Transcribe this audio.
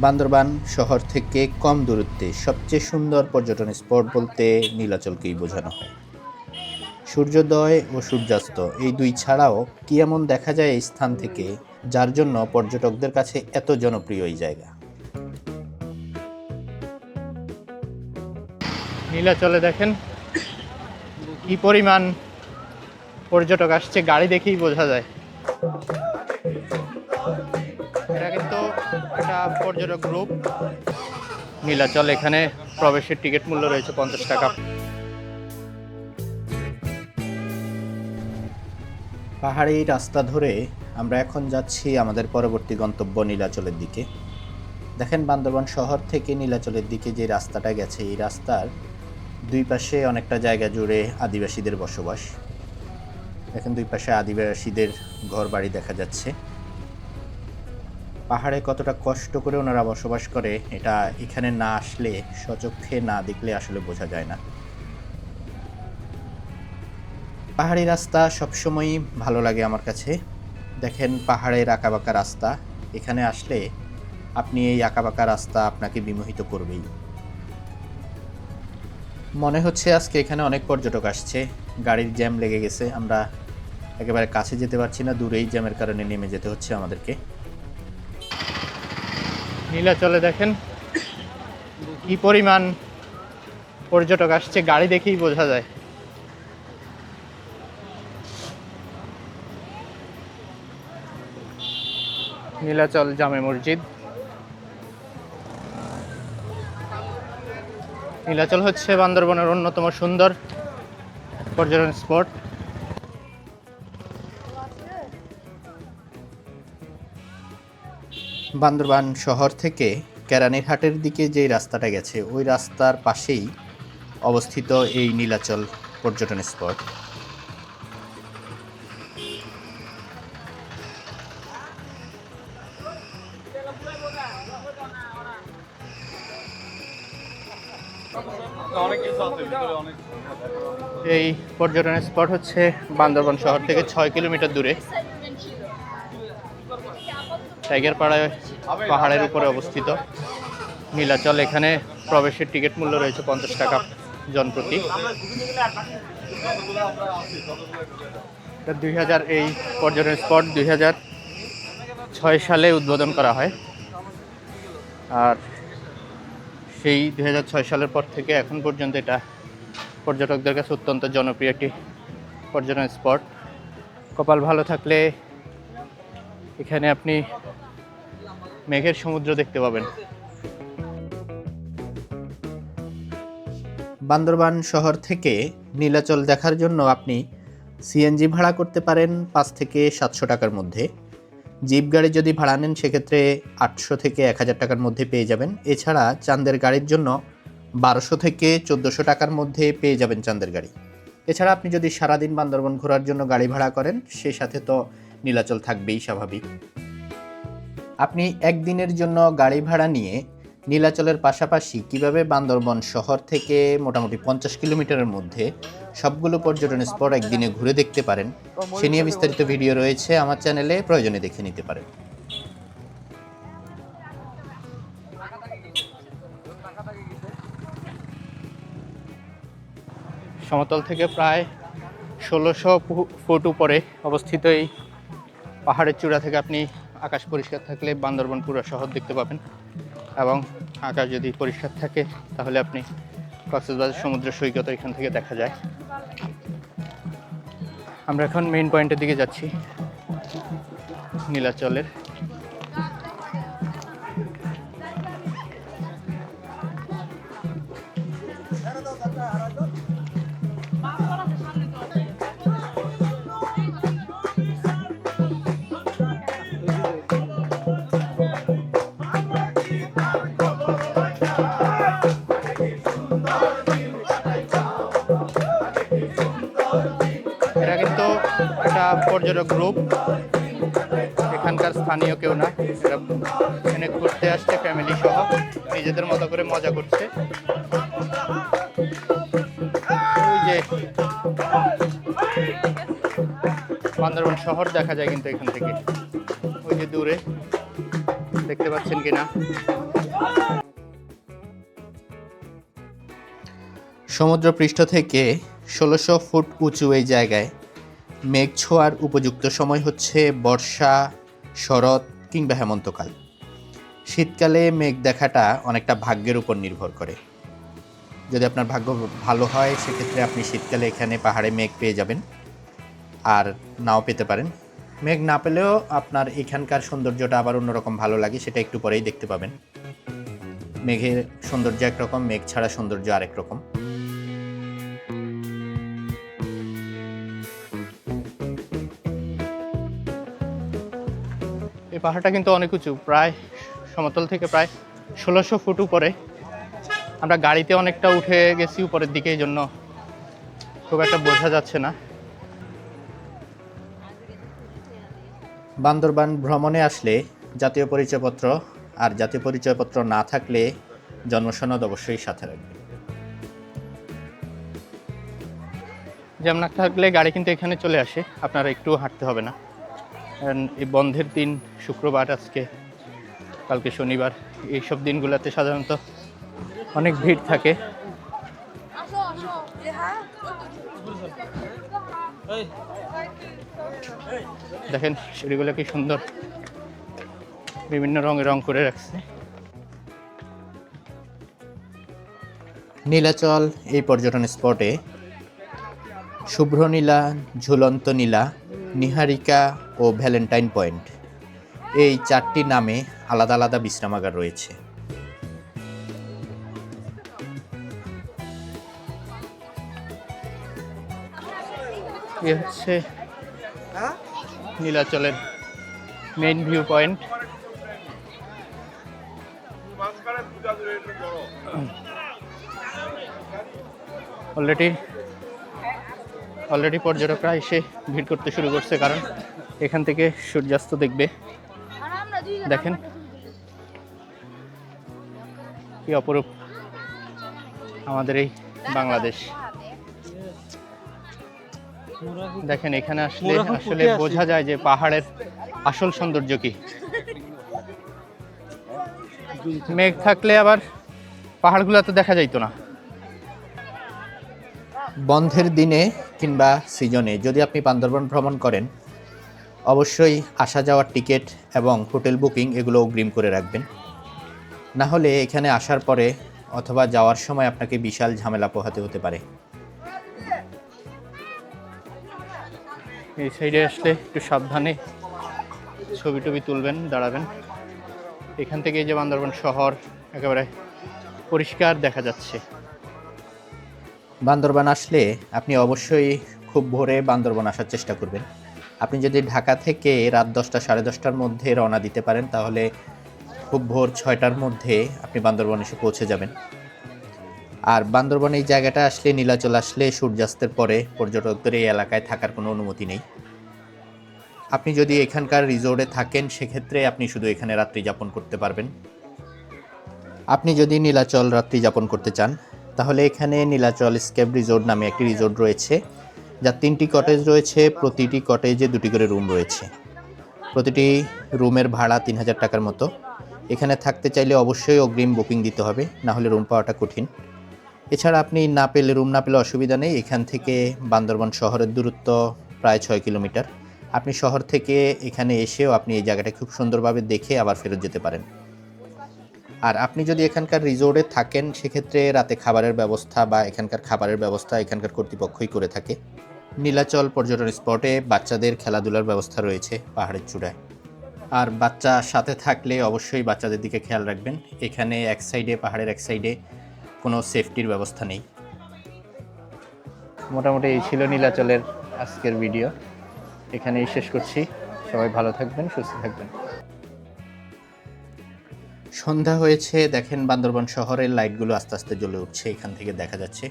বান্দরবান শহর থেকে কম দূরত্বে সবচেয়ে সুন্দর পর্যটন স্পট বলতে নীলাচলকেই বোঝানো হয়। সূর্যোদয় ও সূর্যাস্ত এই দুই ছাড়াও কি এমন দেখা যায় এই স্থান থেকে, যার জন্য পর্যটকদের কাছে এত জনপ্রিয় এই জায়গা? নীলাচলে দেখেন কি পরিমাণ পর্যটক আসছে, গাড়ি দেখেই বোঝা যায়। পর্যটক গ্রুপ। নীলাচল, এখানে প্রবেশের টিকিট মূল্য রয়েছে পঞ্চাশ টাকা। পাহাড়ি রাস্তা ধরে আমরা এখন যাচ্ছি আমাদের পরবর্তী গন্তব্য নীলাচলের দিকে। দেখেন বান্দরবান শহর থেকে নীলাচলের দিকে যে রাস্তাটা গেছে, এই রাস্তার দুই পাশে অনেকটা জায়গা জুড়ে আদিবাসীদের বসবাস। দেখেন দুই পাশে আদিবাসীদের ঘর বাড়ি দেখা যাচ্ছে। পাহাড়ে কতটা কষ্ট করে ওনারা বসবাস করে, এটা এখানে না আসলে সচক্ষে না দেখলে আসলে বোঝা যায় না। পাহাড়ি রাস্তা সবসময়ই ভালো লাগে আমার কাছে। দেখেন পাহাড়ের আঁকাবাঁকা রাস্তা, এখানে আসলে আপনি এই আঁকাবাঁকা রাস্তা আপনাকে বিমোহিত করবেই। মনে হচ্ছে আজকে এখানে অনেক পর্যটক আসছে, গাড়ির জ্যাম লেগে গেছে, আমরা একেবারে কাছে যেতে পারছি না, দূরেই জ্যামের কারণে নেমে যেতে হচ্ছে আমাদেরকে। নীলাচলে দেখেন। কি পরিমাণ পর্যটক আসছে, গাড়ি দেখেই বোঝা যায়। নীলাচল জামে মসজিদ। নীলাচল হচ্ছে বান্দরবনের অন্যতম সুন্দর পর্যটন স্পট। বান্দরবান শহর থেকে কেরানীরহাটের দিকে যে রাস্তাটা গেছে, ওই রাস্তার পাশেই অবস্থিত এই নীলাচল পর্যটন স্পট। এই পর্যটন স্পট হচ্ছে বান্দরবান শহর থেকে ছয় কিলোমিটার দূরে। টাইগার পাড়ায় পাহাড়ের উপরে অবস্থিত। নীলাচল, এখানে প্রবেশের টিকিট মূল্য রয়েছে পঞ্চাশ টাকা জনপ্রতি দুই হাজার, এই পর্যটন স্পট দুই হাজার ছয় সালে উদ্বোধন করা হয়। আর সেই দুই হাজার ছয় সালের পর থেকে এখন পর্যন্ত এটা পর্যটকদের কাছে অত্যন্ত জনপ্রিয় একটি পর্যটন স্পট। কপাল ভালো থাকলে এখানে আপনি মেঘের সমুদ্র দেখতে পাবেন। বান্দরবান শহর থেকে নীলাচল দেখার জন্য আপনি সিএনজি ভাড়া করতে পারেন পাঁচ থেকে সাতশো টাকার মধ্যে। জিপ গাড়ি যদি ভাড়া নেন, সেক্ষেত্রে আটশো থেকে এক হাজার টাকার মধ্যে পেয়ে যাবেন। এছাড়া চাঁদের গাড়ির জন্য বারোশো থেকে চোদ্দোশো টাকার মধ্যে পেয়ে যাবেন চাঁদের গাড়ি। এছাড়া আপনি যদি সারাদিন বান্দরবন ঘোরার জন্য গাড়ি ভাড়া করেন সেই সাথে তো নীলাচল থাকবেই স্বাভাবিক। আপনি একদিনের জন্য গাড়ি ভাড়া নিয়ে নীলাচলের পাশাপাশি কীভাবে বান্দরবন শহর থেকে মোটামুটি পঞ্চাশ কিলোমিটারের মধ্যে সবগুলো পর্যটন স্পট একদিনে ঘুরে দেখতে পারেন, সে নিয়ে বিস্তারিত ভিডিও রয়েছে আমার চ্যানেলে, প্রয়োজনে দেখে নিতে পারেন। সমতল থেকে প্রায় ষোলোশো ফুট উপরে অবস্থিত এই পাহাড়ের চূড়া থেকে আপনি আকাশ পরিষ্কার থাকলে বান্দরবন পুরো শহর দেখতে পাবেন এবং আকাশ যদি পরিষ্কার থাকে, তাহলে আপনি কক্সবাজার সমুদ্র সৈকত এখান থেকে দেখা যায়। আমরা এখন মেইন পয়েন্টের দিকে যাচ্ছি, নীলাচলের। একটা গ্রুপ এখানকার স্থানীয় কেউ না। এরা এখানে ঘুরতে আসছে ফ্যামিলি সহ। নিজেদের মতো করে মজা করছে। ওই বান্দরবান শহর দেখা যায় কিন্তু এখান থেকে। ওই যে দূরে। দেখতে পাচ্ছেন কিনা সমুদ্র পৃষ্ঠ থেকে ষোলোশো ফুট উঁচু এই জায়গায় মেঘ ছোঁয়ার উপযুক্ত সময় হচ্ছে বর্ষা, শরৎ কিংবা হেমন্তকাল। শীতকালে মেঘ দেখাটা অনেকটা ভাগ্যের উপর নির্ভর করে। যদি আপনার ভাগ্য ভালো হয়, সেক্ষেত্রে আপনি শীতকালে এখানে পাহাড়ে মেঘ পেয়ে যাবেন। আর নাও পেতে পারেন। মেঘ না পেলেও আপনার এখানকার সৌন্দর্যটা আবার অন্যরকম ভালো লাগে, সেটা একটু পরেই দেখতে পাবেন। মেঘের সৌন্দর্য একরকম মেঘ ছাড়া সৌন্দর্য আরেক রকম। এই পাহাড়টা কিন্তু অনেক উঁচু প্রায় সমতল থেকে প্রায় ষোলোশো ফুট উপরে। আমরা গাড়িতে অনেকটা উঠে গেছি উপরের দিকে এই জন্য খুব একটা বোঝা যাচ্ছে না। বান্দরবান ভ্রমণে আসলে জাতীয় পরিচয়পত্র আর জাতীয় পরিচয়পত্র না থাকলে জন্মসনদ অবশ্যই সাথে রাখবেন জ্যাম না থাকলে গাড়ি কিন্তু এখানে চলে আসে আপনারা একটু হাঁটতে হবে না। এই বন্ধের দিন শুক্রবার আজকে, কালকে শনিবার, এইসব দিনগুলোতে সাধারণত অনেক ভিড় থাকে। দেখেন, সিঁড়িগুলো কি সুন্দর। বিভিন্ন রঙে রং করে রাখছে। নীলাচল এই পর্যটন স্পটে শুভ্র নীলা, ঝুলন্ত নীলা, নিহারিকা ও ভ্যালেন্টাইন পয়েন্ট। এই চারটি নামে আলাদা আলাদা বিশ্রামাগার রয়েছে। এ হচ্ছে নীলাচলের main view point already already পর্যটকরা এসে ভিড় করতে শুরু করছে কারণ এখান থেকে সূর্যাস্ত দেখবে। দেখেন। কি অপরূপ আমাদের এই বাংলাদেশ। দেখেন এখানে আসলে আসলে বোঝা যায় যে পাহাড়ের আসল সৌন্দর্য কি। মেঘ থাকলে আবার পাহাড়গুলো তো দেখা যাইতো না। বন্ধের দিনে কিংবা সিজনে যদি আপনি বান্দরবন ভ্রমণ করেন অবশ্যই আসা যাওয়ার টিকিট এবং হোটেল বুকিং এগুলো অগ্রিম করে রাখবেন। না হলে এখানে আসার পরে অথবা যাওয়ার সময় আপনাকে বিশাল ঝামেলা পোহাতে হতে পারে। এই সাইডে আসলে একটু সাবধানে ছবি টবি তুলবেন দাঁড়াবেন। এখান থেকে যে বান্দরবান শহর একেবারে পরিষ্কার দেখা যাচ্ছে। বান্দরবান আসলে আপনি অবশ্যই খুব ভোরে বান্দরবান আসার চেষ্টা করবেন। আপনি যদি ঢাকা থেকে রাত দশটা, সাড়ে দশটার মধ্যে রওনা দিতে পারেন, তাহলে খুব ভোর ছয়টার মধ্যে আপনি বান্দরবান এসে পৌঁছে যাবেন। আর বান্দরবান এই জায়গাটা আসলে, নীলাচল আসলে সূর্যাস্তের পরে পর্যটকদের এই এলাকায় থাকার কোনো অনুমতি নেই। আপনি যদি এখানকার রিসোর্টে থাকেন, সেক্ষেত্রে আপনি শুধু এখানে রাত্রি যাপন করতে পারবেন। আপনি যদি নীলাচল রাত্রি যাপন করতে চান, তাহলে এখানে নীলাচল স্কেপ রিসোর্ট নামে একটি রিসোর্ট রয়েছে। যার তিনটি কটেজ রয়েছে, প্রতিটি কটেজে দুটি করে রুম রয়েছে। প্রতিটি রুমের ভাড়া তিন হাজার টাকার মতো। এখানে থাকতে চাইলে অবশ্যই অগ্রিম বুকিং দিতে হবে, না হলে রুম পাওয়াটা কঠিন। এছাড়া আপনি না পেলে রুম না পেলে অসুবিধা নেই। এখান থেকে বান্দরবান শহরের দূরত্ব প্রায় ছয় কিলোমিটার। আপনি শহর থেকে এখানে এসেও আপনি এই জায়গাটা খুব সুন্দরভাবে দেখে আবার ফেরত যেতে পারেন। আর আপনি যদি এখানকার রিসোর্টে থাকেন, সেক্ষেত্রে রাতে খাবারের ব্যবস্থা বা এখানকার খাবারের ব্যবস্থা এখানকার কর্তৃপক্ষই করে থাকে। নীলাচল পর্যটন স্পটে বাচ্চাদের খেলাধুলার ব্যবস্থা রয়েছে পাহাড়ের চূড়ায়। আর বাচ্চা সাথে থাকলে অবশ্যই বাচ্চাদের দিকে খেয়াল রাখবেন। এখানে এক সাইডে, পাহাড়ের এক সাইডে কোনো সেফটির ব্যবস্থা নেই। মোটামুটি এই ছিল নীলাচলের আজকের ভিডিও। এখানেই শেষ করছি। সবাই ভালো থাকবেন, সুস্থ থাকবেন। সন্ধ্যা হয়েছে, দেখেন বান্দরবান শহরের লাইটগুলো আস্তে আস্তে জ্বলে উঠছে, এখান থেকে দেখা যাচ্ছে।